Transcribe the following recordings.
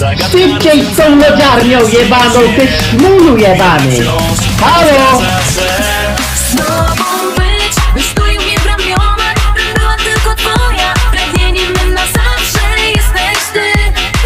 Szybciej z tą lodziarnią jebaną, ty szmulu jebany! Halo! Znowu być, byś tulił mnie w ramiona Była tylko twoja, pragnieniem mym na zawsze jesteś ty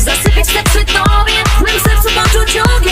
Zasypiać te przy tobie, w mym sercu poczuć ogień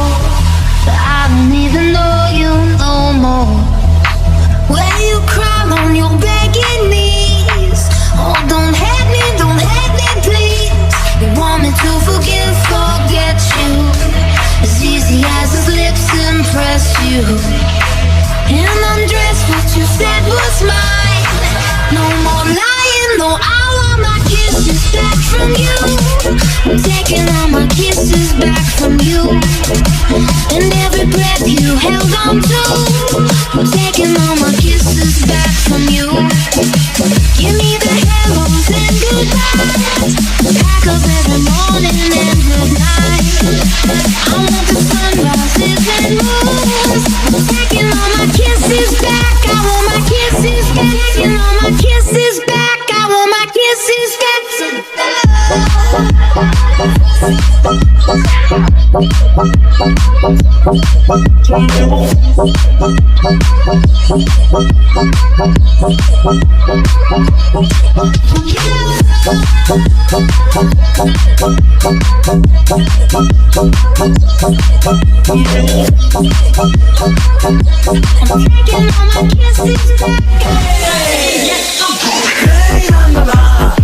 I'm taking all my. Hey, hey, hey, hey,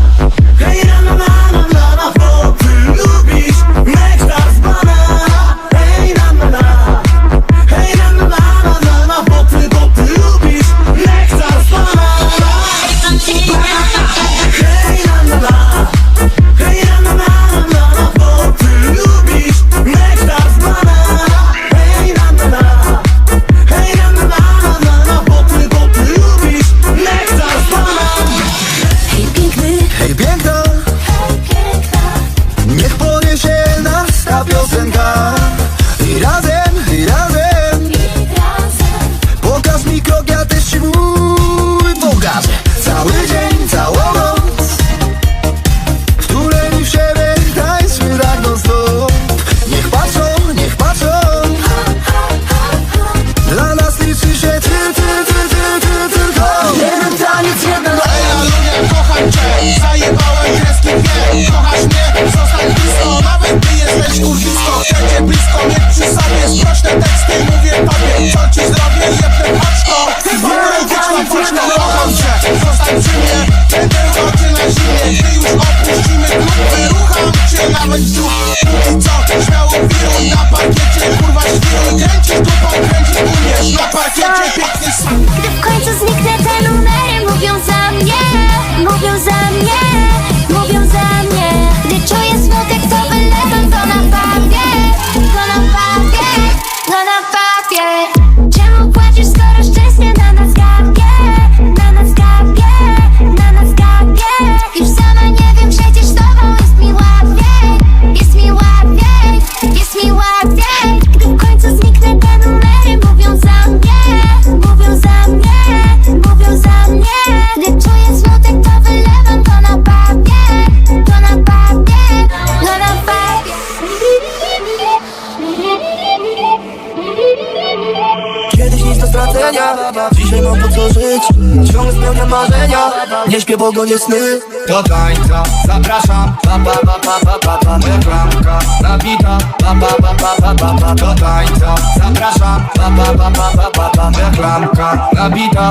Nie śpię, bo go nie sny Do tańca zapraszam Ba ba ba ba ba ba ba Moja klamka nabita Ba ba ba ba ba tańca zapraszam Ba ba ba ba ba Moja klamka nabita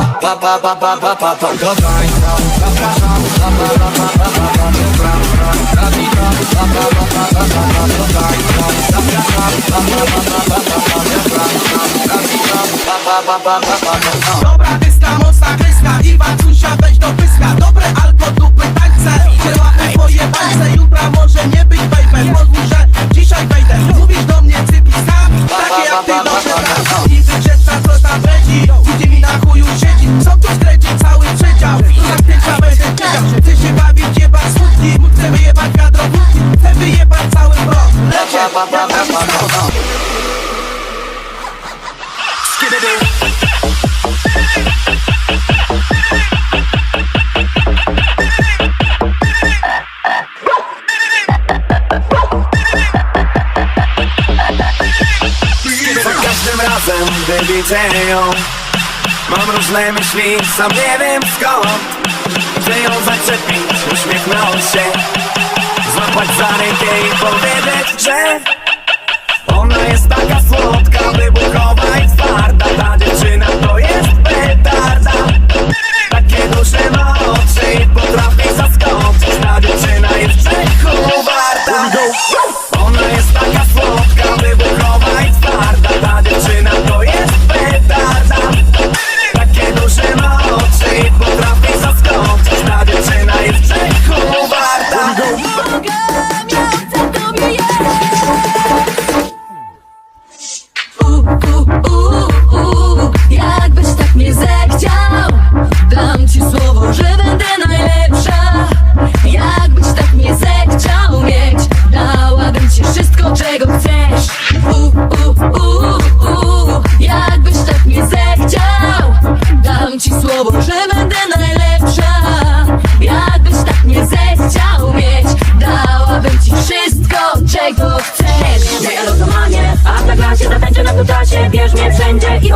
tańca zapraszam Ba ba ba ba ba Moja klamka nabita tańca zapraszam Ba ba ba ba ba Moja klamka nabita Dobra, dyska, mocna, wyjebać cały blok, lecie, stąd Za każdym razem, gdy widzę ją Mam różne myśli, sam nie wiem skąd. Chcę ją zaczepić, uśmiechnąć się Złapać za rękę i powiedzieć, że Ona jest taka słodka, wybuchowa i twarda. Ta dziewczyna to jest petarda. Takie duże ma oczy i potrafi zaskoczyć. Ta dziewczyna jest grzechu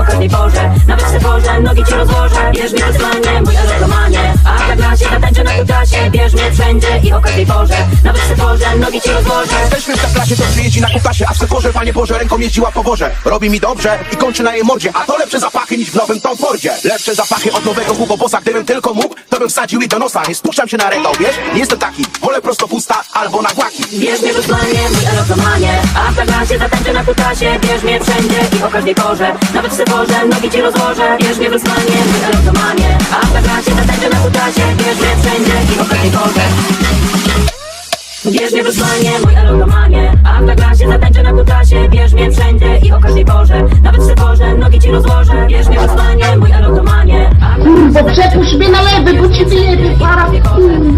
okradnij Boże Nawet w Sephorze nogi ci rozłożę Bierz mi wyzwanie, mój erotomanie A tak na się tańczę no na wszędzie i o każdej porze. Nawet w porze nogi ci rozłożę. Jesteśmy w klasie, to przyjeździ na kutasie A w sekorze, panie Boże, ręką jeździła po worze Robi mi dobrze i kończy na jej mordzie A to lepsze zapachy niż w nowym Tom Fordzie. Lepsze zapachy od nowego Hugo Bossa Gdybym tylko mógł, to bym wsadził jej do nosa. Nie spuszczam się na regał, wiesz? Nie jestem taki Wolę prosto pusta albo na głaki. Bierz mnie wyzwanie, mój elotomanie A w klasie zatańczę na kutasie. Bierz mnie wszędzie i o każdej porze. Nawet w porze nogi ci rozłożę. Bierz mnie wyzwanie, mój elotomanie A w klasie zatańczę na kutasie. Bierz mnie wszędzie i o każdej porze Bierz mnie wyzwanie, mój elotomanie A w klasie zatańczę na kutasie Bierz mnie wszędzie i o każdej porze. Nawet w porze nogi ci rozłożę. Bierz mnie wyzwanie, A w Kurwa, przepuść mnie na lewy, bo ci wyjebie, para, kurwa,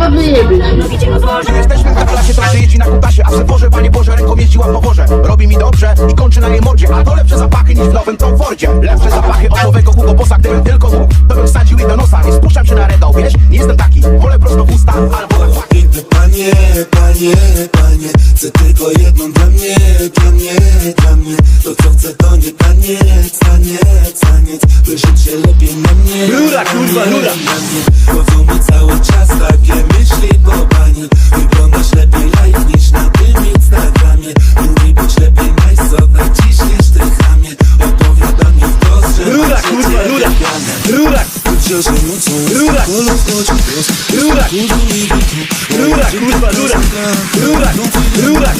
ci rozłożę Jesteśmy w klasie, to przyjeździ na kutasie A w sekorze, panie Boże, ręką jeździła po worze. Robi mi dobrze i kończy na jej mordzie A to lepsze zapachy niż w nowym Tom Fordzie. Lepsze zapachy od nowego Hugo Bossa Gdybym tylko mógł, to bym wsadził jej do nosa. Nie spuszczam się na regał, wiesz? Nie jestem taki. Wolę prosto pusta albo na Piękne panie, panie, panie Chcę tylko jedną dla mnie, dla mnie, dla mnie. To co chcę to nie taniec, taniec, taniec. By żyć się lepiej na mnie. Rura, kurwa, rura. Chodzą mi cały czas takie myśli po pani Wyglądasz lepiej live niż na tym Instagramie Mówi być lepiej nice, co tak ciśniesz ty chamie. Opowiada mi wprost, że Rura, kurwa, rura, rura Wciąż nocą, rura, rura, Rura, kurwa, rura, rura, rura,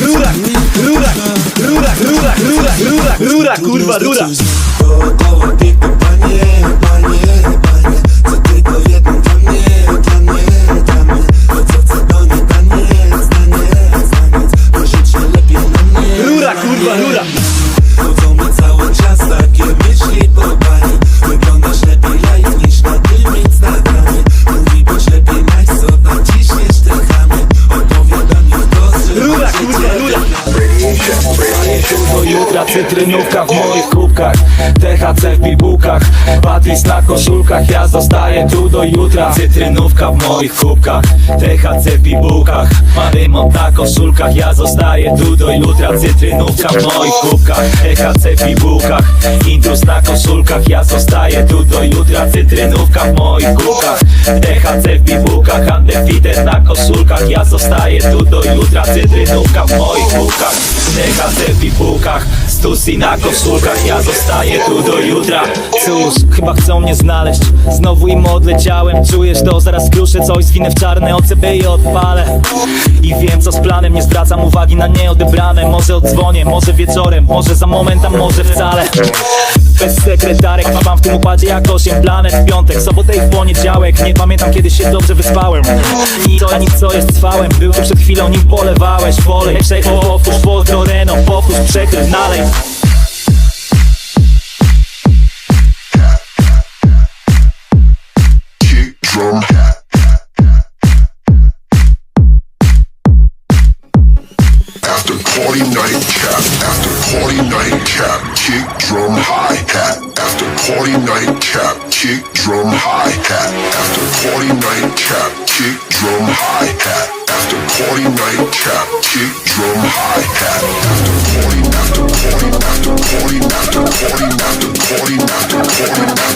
rura, rura, rura, rura, rura, rura, rura, kurwa, rura. Dookoła piękne panie, panie, panie, co tylko jedną zostaję tu do jutra. Cytrynówka w moich kubkach, THC w bibułkach Marymont na koszulkach, ja zostaję tu do jutra. Cytrynówka w moich kubkach, THC w bibułkach Intrus na koszulkach, ja zostaję tu do jutra. Cytrynówka w moich kubkach, THC w bibułkach Undefeated na koszulkach, ja zostaję tu do jutra. Cytrynówka w moich kubkach, THC w bibułkach Stussy na koszulkach, ja zostaję tu do jutra. Cóż, chyba chcą mnie znaleźć. Znowu im odleciałem. Czujesz to, zaraz kruszę coś Zwinę w czarne OCB i odpalę. I wiem co z planem, nie zwracam uwagi na nieodebrane. Może odzwonię, może wieczorem. Może za moment, a może wcale. Bez sekretarek Mam w tym układzie jak osiem planet. W piątek, sobotę i w poniedziałek. Nie pamiętam kiedy się dobrze wyspałem. I to ani co jest cwałem Był tu przed chwilą nim polewałeś. Polej, przekryw, powtórz, pozdro, reno Powtórz, przekryw, nalej drum. After party night cap, after party night cap, kick drum hi hat. After party night cap, kick drum hi hat. After party night cap, kick drum hi hat. After party night cap, kick drum hi hat. After party, after party, after party, after party, after party, after party, after party,